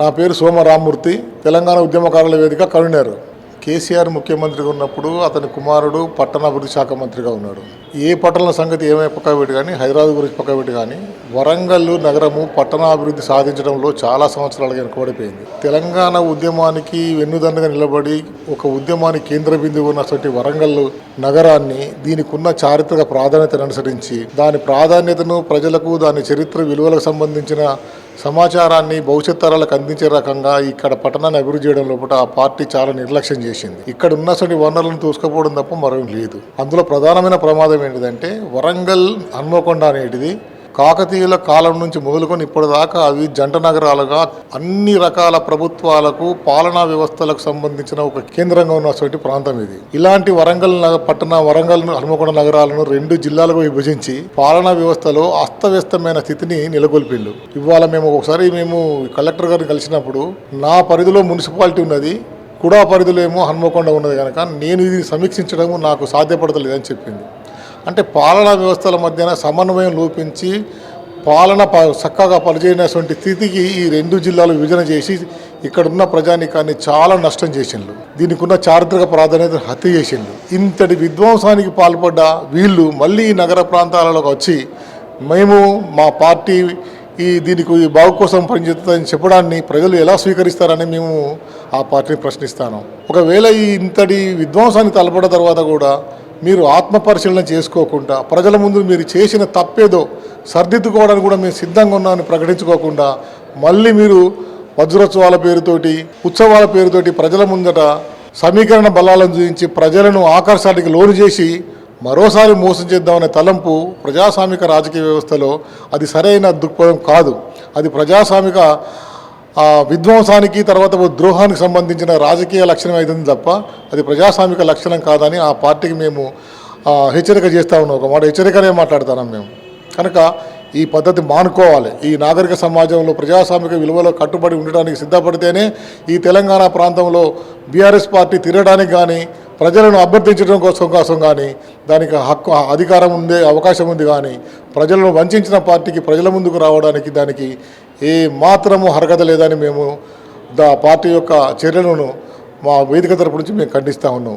నా పేరు సోమ రామ్మూర్తి తెలంగాణ ఉద్యమకారుల వేదిక కన్వీనర్ కేసీఆర్ ముఖ్యమంత్రిగా ఉన్నప్పుడు అతని కుమారుడు పట్టణాభివృద్ధి శాఖ మంత్రిగా ఉన్నాడు. ఏ పట్టణ సంగతి ఏమై పక్కబెట్టి కానీ హైదరాబాద్ గురించి పక్కబెట్టి కానీ వరంగల్ నగరము పట్టణాభివృద్ధి సాధించడంలో చాలా సంవత్సరాలుగా వెనుకబడిపోయింది. తెలంగాణ ఉద్యమానికి వెన్నుదండగా నిలబడి ఒక ఉద్యమానికి కేంద్ర బిందువు ఉన్నటువంటి వరంగల్ నగరాన్ని దీనికి ఉన్న చారిత్రక ప్రాధాన్యతను అనుసరించి దాని ప్రాధాన్యతను ప్రజలకు దాని చరిత్ర విలువలకు సంబంధించిన సమాచారాన్ని భవిష్యత్ తరాలకు అందించే రకంగా ఇక్కడ పట్టణాన్ని అభివృద్ధి చేయడం లోపల ఆ పార్టీ చాలా నిర్లక్ష్యం చేసింది. ఇక్కడ ఉన్నటువంటి వనరులను తోసుకపోవడం తప్ప మరొకటి లేదు. అందులో ప్రధానమైన ప్రమాదం ఏంటిదంటే వరంగల్ హన్మకొండ అనేటిది కాకతీయుల కాలం నుంచి మొదలుకొని ఇప్పటిదాకా అవి జంట నగరాలుగా అన్ని రకాల ప్రభుత్వాలకు పాలనా వ్యవస్థలకు సంబంధించిన ఒక కేంద్రంగా ఉన్నటువంటి ప్రాంతం ఇది. ఇలాంటి వరంగల్ పట్టణ వరంగల్ హనుమకొండ నగరాలను రెండు జిల్లాలుగా విభజించి పాలనా వ్యవస్థలో అస్తవ్యస్తమైన స్థితిని నెలకొల్పిండు. ఇవాళ మేము ఒకసారి మేము కలెక్టర్ గారిని కలిసినప్పుడు నా పరిధిలో మున్సిపాలిటీ ఉన్నది కుడా పరిధిలో ఏమో హన్మకొండ ఉన్నది కనుక నేను ఇది సమీక్షించడం నాకు సాధ్యపడతలేదని చెప్పింది. అంటే పాలనా వ్యవస్థల మధ్యన సమన్వయం లోపించి పాలన ప చక్కగా పనిచేయనటువంటి స్థితికి ఈ రెండు జిల్లాలు విభజన చేసి ఇక్కడున్న ప్రజానికాన్ని చాలా నష్టం చేసిండ్రు దీనికి ఉన్న చారిత్రక ప్రాధాన్యత హత్య చేసిండ్రు ఇంతటి విధ్వంసానికి పాల్పడ్డ వీళ్ళు మళ్ళీ ఈ నగర ప్రాంతాలలోకి వచ్చి మేము మా పార్టీ ఈ దీనికి ఈ బాగు కోసం పనిచేస్తుందని చెప్పడాన్ని ప్రజలు ఎలా స్వీకరిస్తారని మేము ఆ పార్టీని ప్రశ్నిస్తాను. ఒకవేళ ఈ ఇంతటి విధ్వంసానికి తలపడ్డ తర్వాత కూడా మీరు ఆత్మపరిశీలన చేసుకోకుండా ప్రజల ముందు మీరు చేసిన తప్పేదో సర్దిద్దుకోవడానికి కూడా మేము సిద్ధంగా ఉన్నామని ప్రకటించుకోకుండా మళ్ళీ మీరు వజ్రోత్సవాల పేరుతోటి ఉత్సవాల పేరుతోటి ప్రజల ముందట సమీకరణ బలాలను చూపించి ప్రజలను ఆకర్షానికి లోను చేసి మరోసారి మోసం చేద్దామనే తలంపు ప్రజాస్వామిక రాజకీయ వ్యవస్థలో అది సరైన దృక్పథం కాదు. అది ప్రజాస్వామిక ఆ, విధ్వంసానికి తర్వాత ద్రోహానికి సంబంధించిన రాజకీయ లక్షణం అవుతుంది తప్ప అది ప్రజాస్వామిక లక్షణం కాదని ఆ పార్టీకి మేము హెచ్చరిక చేస్తా ఉన్నాం. ఒక మాట హెచ్చరికనే మాట్లాడుతున్నాం మేము. కనుక ఈ పద్ధతి మానుకోవాలి. ఈ నాగరిక సమాజంలో ప్రజాస్వామిక విలువలో కట్టుబడి ఉండడానికి సిద్ధపడితేనే ఈ తెలంగాణ ప్రాంతంలో బీఆర్ఎస్ పార్టీ తిరగడానికి కానీ ప్రజలను అభ్యర్థించడం కోసం కోసం కానీ దానికి హక్కు అధికారం ఉండే అవకాశం ఉంది కానీ ప్రజలను వంచిన పార్టీకి ప్రజల ముందుకు రావడానికి దానికి ఏ మాత్రము అర్హత లేదని మేము దా పార్టీ యొక్క చర్యలను మా వేదిక తరపు నుంచి మేము ఖండిస్తూ ఉన్నాం.